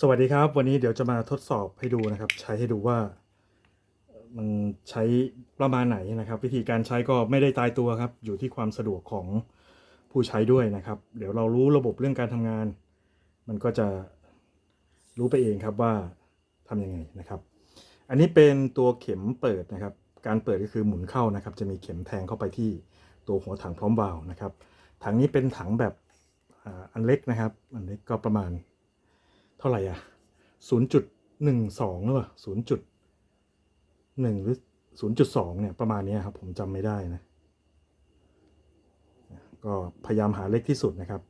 สวัสดีครับ วันนี้เดี๋ยวจะมาทดสอบให้ดูนะครับ ใช้ให้ดูว่า มันใช้ประมาณไหนนะครับ วิธีการใช้ก็ไม่ได้ตายตัวครับ อยู่ที่ความสะดวกของผู้ใช้ด้วยนะครับ เดี๋ยวเรารู้ระบบเรื่องการทำงาน มันก็จะรู้ไปเองครับว่าทำยังไงนะครับ อันนี้เป็นตัวเข็มเปิดนะครับ การเปิดก็คือหมุนเข้านะครับ จะมีเข็มแทงเข้าไปที่ตัวหัวถังพร้อมวาล์วนะครับ ถังนี้เป็นถังแบบอันเล็กนะครับ อันเล็กก็ประมาณ เท่าไหร่อะศูนย์จุดหนึ่งสองหรือเปล่าศูนย์จุดหนึ่งหรือศูนย์จุดสองเนี่ยประมาณนี้ครับผมจำไม่ได้นะ ก็พยายามหาเล็กที่สุดนะครับ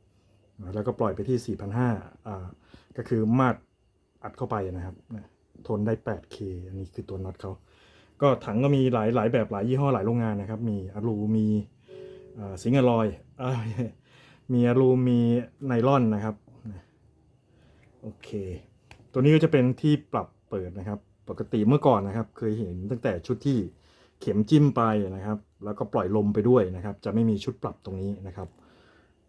แล้วก็ปล่อยไปที่4,500อ่าก็คือมาดอัดเข้าไปนะครับ ทนได้ 8K อันนี้คือตัวน็อตเขา ก็ถังก็มีหลายหลายแบบหลายยี่ห้อหลายโรงงานนะครับ มีอะลูมีสิงห์อลอยอมีอะลูมีไนลอนนะครับ โอเค ตัวนี้ก็จะเป็นที่ปรับเปิดนะครับ ปกติเมื่อก่อนนะครับ เคยเห็นตั้งแต่ชุดที่เข็มจิ้มไปนะครับ แล้วก็ปล่อยลมไปด้วยนะครับ จะไม่มีชุดปรับตรงนี้นะครับ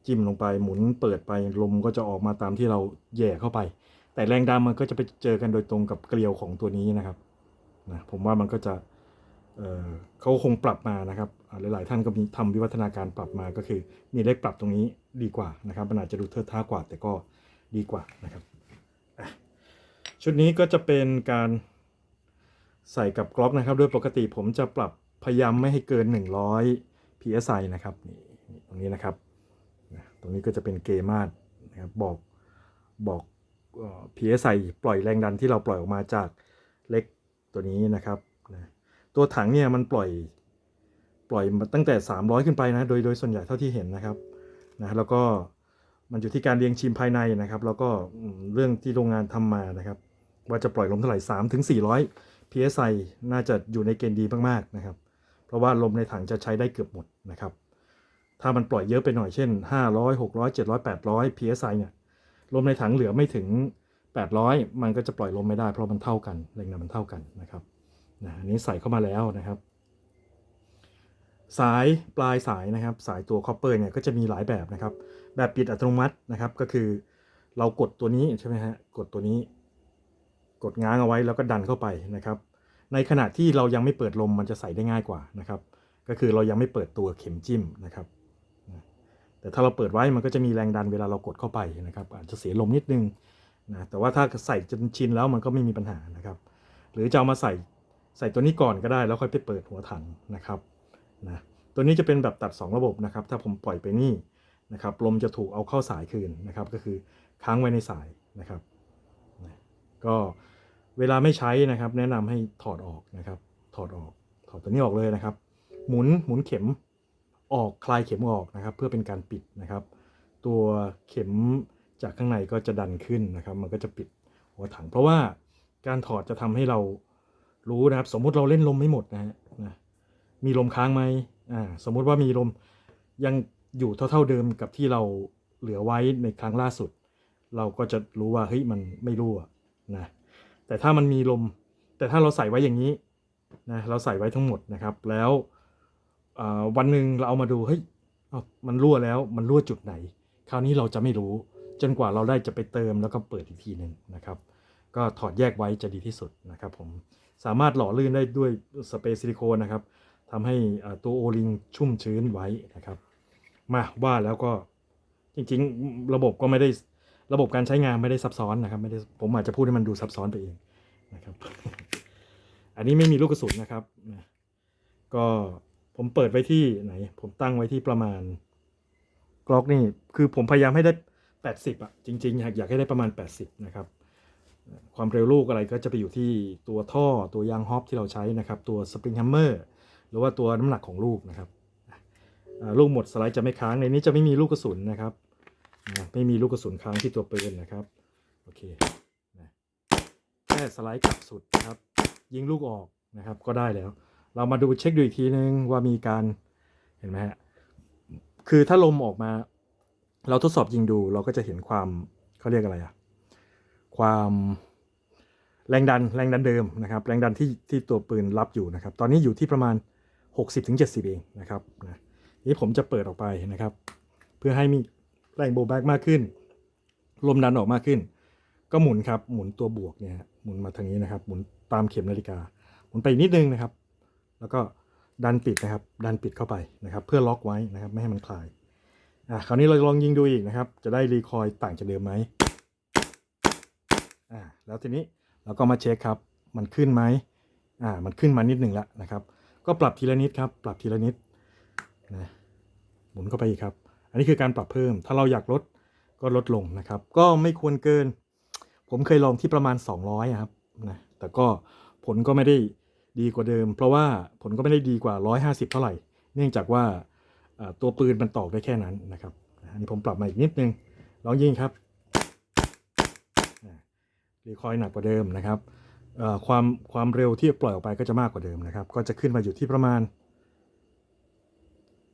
จิ้มลงไปหมุนเปิดไปลมก็จะออกมาตามที่เราแย่เข้าไป แต่แรงดันมันก็จะไปเจอกันโดยตรงกับเกลียวของตัวนี้นะครับนะผมว่ามันก็จะเเขาคงปรับมานะครับ หลาย ๆ ท่านก็มีทำวิวัฒนาการปรับมาก็คือมีเลขปรับตรงนี้ดีกว่านะครับมันอาจจะดูเทิดท้ากว่าแต่ก็ดีกว่านะครับ ชุดนี้ก็จะเป็นการใส่กับกล็อกนะครับ โดยปกติผมจะปรับพยายามไม่ให้เกิน 100 psi นะครับนี่ตรงนี้นะครับ ตรงนี้ก็จะเป็นเกมาดนะครับบอกบอกเอ่อ psi ปล่อยแรงดันที่เราปล่อยออกมาจากเล็กตัวนี้นะครับตัวถังเนี่ยมันปล่อยปล่อยมาตั้งแต่ 300 ขึ้นไปนะ โดยโดยส่วนใหญ่เท่าที่เห็นนะครับนะแล้วก็มันอยู่ที่การเรียงชิมภายในนะครับ แล้วก็เรื่องที่โรงงานทำมานะครับ ว่าจะปล่อยลมเท่าไหร่3ถึง400 psi น่าจะอยู่ในเกณฑ์ดีมากๆนะครับ เพราะว่าลมในถังจะใช้ได้เกือบหมดนะครับ ถ้ามันปล่อยเยอะไปหน่อยเช่น 500 600 700 800 psi เนี่ยลมในถังเหลือไม่ถึง 800 มันก็จะปล่อยลมไม่ได้เพราะมันเท่ากันแรงดันมันเท่ากันนะครับนะอันนี้ใส่เข้ามาแล้วนะครับ สายปลายสายนะครับ สายตัวคอปเปอร์เนี่ยก็จะมีหลายแบบนะครับ แบบปิดอัตโนมัตินะครับ ก็คือ เรากดตัวนี้ใช่ไหมฮะกดตัวนี้ กดง้างเอาไว้แล้วก็ดันเข้าไปนะครับ ในขณะที่เรายังไม่เปิดลมมันจะใส่ได้ง่ายกว่านะครับ ก็คือเรายังไม่เปิดตัวเข็มจิ้มนะครับแต่ถ้าเราเปิดไว้มันก็จะมีแรงดันเวลาเรากดเข้าไปนะครับ อาจจะเสียลมนิดนึงนะแต่ว่าถ้าใส่จนชินแล้วมันก็ไม่มีปัญหานะครับ หรือจะเอามาใส่ใส่ตัวนี้ก่อนก็ได้แล้วค่อยไปเปิดหัวถังนะครับนะตัวนี้จะเป็นแบบตัด 2 ระบบนะครับ ถ้าผมปล่อยไปนี่นะครับลมจะถูกเอาเข้าสายคืนนะครับ ก็คือค้างไว้ในสายนะครับนะก็ เวลาไม่ใช้นะครับ แนะนำให้ถอดออกนะครับ ถอดออก ถอดตัวนี้ออกเลยนะครับ หมุนหมุนเข็มออกคลายเข็มออกนะครับ เพื่อเป็นการปิดนะครับ ตัวเข็มจากข้างในก็จะดันขึ้นนะครับ มันก็จะปิดหัวถัง เพราะว่าการถอดจะทำให้เรารู้นะครับ สมมุติเราเล่นลมไม่หมดนะฮนะมีลมค้างไหมอ่าสมมุติว่ามีลมยังอยู่เท่าๆเดิมกับที่เราเหลือไว้ในครั้งล่าสุด เราก็จะรู้ว่าเฮ้ยมันไม่รั่วนะ แต่ถ้ามันมีลม แต่ถ้าเราใส่ไว้อย่างนี้นะเราใส่ไว้ทั้งหมดนะครับ แล้ววันหนึ่งเราเอามาดูเฮ้ยมันรั่วแล้วมันรั่วจุดไหน คราวนี้เราจะไม่รู้ จนกว่าเราได้จะไปเติมแล้วก็เปิดอีกทีหนึ่งนะครับ ก็ถอดแยกไว้จะดีที่สุดนะครับ ผมสามารถหล่อลื่นได้ด้วยสเปรย์ซิลิโคนนะครับทำให้ตัวโอลิงชุ่มชื้นไว้นะครับ มาว่าแล้วก็จริงๆ ระบบก็ไม่ได้ ระบบการใช้งานไม่ได้ซับซ้อนนะครับไม่ได้ผมอาจจะพูดให้มันดูซับซ้อนไปเองนะครับ อันนี้ไม่มีลูกกระสุนนะครับนะก็ผมเปิดไว้ที่ไหน ผมตั้งไว้ที่ประมาณกล็อกนี่คือผมพยายามให้ได้ 80อะจริงๆอยากอยากให้ได้ประมาณ 80 นะครับ ความเร็วลูกอะไรก็จะไปอยู่ที่ตัวท่อตัวยางฮอปที่เราใช้นะครับ ตัวสปริงแฮมเมอร์หรือว่าตัวน้ำหนักของลูกนะครับลูกหมดสไลด์จะไม่ค้างในนี้จะไม่มีลูกกระสุนนะครับ ไม่มีลูกกระสุนค้างที่ตัวปืนนะครับ โอเคนะแค่สไลด์กลับสุดนะครับ ยิงลูกออกนะครับ ก็ได้แล้ว เรามาดูเช็คดูอีกทีนึงว่ามีการเห็นไหมฮะคือถ้าลมออกมา เราทดสอบยิงดูเราก็จะเห็นความเขาเรียกอะไรอะความแรงดันแรงดันเดิมนะครับ แรงดันที่ที่ตัวปืนรับอยู่นะครับ ตอนนี้อยู่ที่ประมาณ 60-70 เองนะครับนะนี้ผมจะเปิดออกไปนะครับ เพื่อให้มี แรงโบแบ็กมากขึ้น ลมดันออกมากขึ้น ก็หมุนครับ หมุนตัวบวกเนี่ยหมุนมาทางนี้นะครับ หมุนตามเข็มนาฬิกา หมุนไปนิดนึงนะครับ แล้วก็ดันปิดนะครับ ดันปิดเข้าไปนะครับ เพื่อล็อกไว้นะครับ ไม่ให้มันคลาย อะคราวนี้เราลองยิงดูอีกนะครับ จะได้รีคอยต่างจากเดิมไหมอ่า แล้วทีนี้เราก็มาเช็คครับ มันขึ้นไหมอ่า มันขึ้นมานิดหนึ่งแล้วนะครับ ก็ปรับทีละนิดครับ ปรับทีละนิดนะหมุนเข้าไปอีกครับ อันนี้คือการปรับเพิ่ม ถ้าเราอยากลดก็ลดลงนะครับ ก็ไม่ควรเกิน ผมเคยลองที่ประมาณ 200อะครับนะแต่ก็ผลก็ไม่ได้ดีกว่าเดิม เพราะว่าผลก็ไม่ได้ดีกว่า 150 เท่าไหร่ เนื่องจากว่าตัวปืนมันตอกได้แค่นั้นนะครับอันนี้ผมปรับมาอีกนิดนึงลองยิงครับรีคอยหนักกว่าเดิมนะครับความความเร็วที่ปล่อยออกไปก็จะมากกว่าเดิมนะครับ ก็จะขึ้นมาอยู่ที่ประมาณ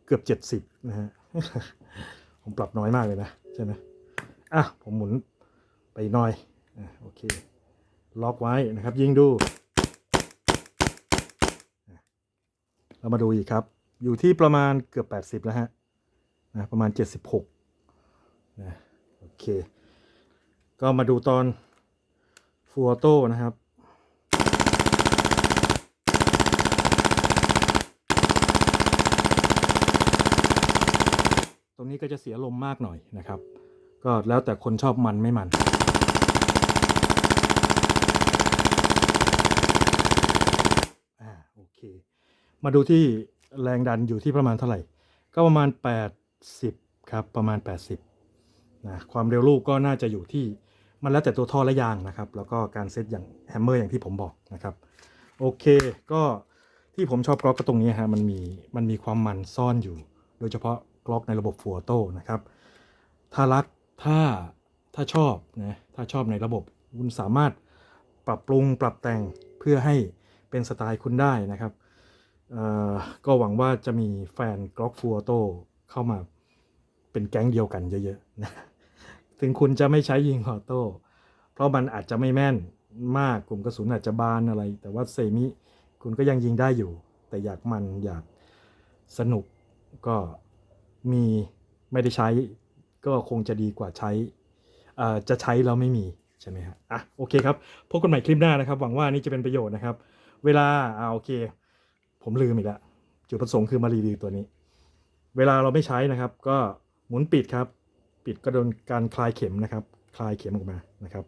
เกือบ 70นะฮะ ผมปรับน้อยมากเลยนะใช่ไหมอะผมหมุนไปหน่อยอะโอเค ล็อกไว้นะครับ ยิงดู เรามาดูอีกครับ อยู่ที่ประมาณเกือบ 80 แล้วฮะนะประมาณ 76นะโอเค ก็มาดูตอนฟูออโต้นะครับ ตรง นี้ก็จะเสียลมมากหน่อยนะครับ ก็แล้วแต่คนชอบมันไม่มัน อ่าโอเค มาดูที่แรงดันอยู่ที่ประมาณเท่าไหร่ ก็ประมาณ 80 ครับ ประมาณ 80นะความเร็วลูกก็น่าจะอยู่ที่มันแล้วแต่ตัวท่อและยางนะครับ แล้วก็การเซตอย่างแฮมเมอร์อย่างที่ผมบอกนะครับ โอเค ก็ที่ผมชอบกล็อกก็ตรงนี้ฮะมันมีมันมีความมันซ่อนอยู่ โดยเฉพาะ ล็อกในระบบฟัวโต้นะครับ ถ้ารักถ้าถ้าชอบนะถ้าชอบในระบบคุณสามารถปรับปรุงปรับแต่งเพื่อให้เป็นสไตล์คุณได้นะครับเอ่อก็หวังว่าจะมีแฟนกล็อกฟัวโต้เข้ามาเป็นแก๊งเดียวกันเยอะๆนะถึงคุณจะไม่ใช้ยิงออโต้เพราะมันอาจจะไม่แม่นมากกลุ่มกระสุนอาจจะบานอะไร แต่ว่าเซมิคุณก็ยังยิงได้อยู่ แต่อยากมันอยากสนุกก็ มีไม่ได้ใช้ก็คงจะดีกว่าใช้อ่อจะใช้แล้วไม่มีใช่ไหมฮะอะโอเคครับพบกันใหม่คลิปหน้านะครับ หวังว่านี่จะเป็นประโยชน์นะครับ เวลาอ่าโอเค ผมลืมอีกแล้วจุดประสงค์คือมารีวิวตัวนี้ เวลาเราไม่ใช้นะครับ ก็หมุนปิดครับ ปิดก็โดนการคลายเข็มนะครับ คลายเข็มออกมานะครับ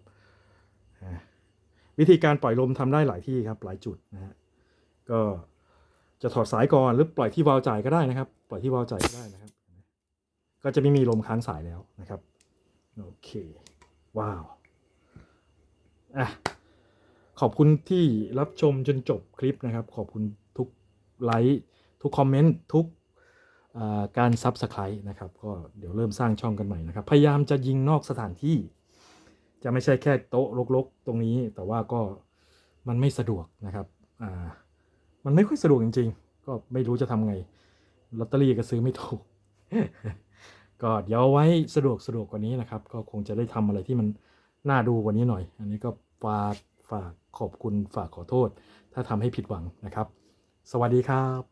วิธีการปล่อยลมทำได้หลายที่ครับหลายจุดนะฮะก็จะถอดสายก่อนหรือปล่อยที่วาล์วจ่ายก็ได้นะครับ ปล่อยที่วาล์วจ่ายก็ได้นะครับ ก็จะไม่มีลมค้างสายแล้วนะครับ โอเค ว้าว อะ ขอบคุณที่รับชมจนจบคลิปนะครับ ขอบคุณทุกไลค์ทุกคอมเมนต์ทุกการซับสไครต์นะครับ ก็เดี๋ยวเริ่มสร้างช่องกันใหม่นะครับ พยายามจะยิงนอกสถานที่ จะไม่ใช่แค่โต๊ะรกๆ ตรงนี้ แต่ว่าก็มันไม่สะดวกนะครับ อ่า มันไม่ค่อยสะดวกจริง ๆ ก็ไม่รู้จะทำไง ลอตเตอรี่ก็ซื้อไม่ถูก ก็เดี๋ยวไว้สะดวกสะดวกกว่านี้นะครับ ก็คงจะได้ทำอะไรที่มันน่าดูกว่านี้หน่อย อันนี้ก็ฝากฝากขอบคุณฝากขอโทษ ถ้าทำให้ผิดหวังนะครับ สวัสดีครับ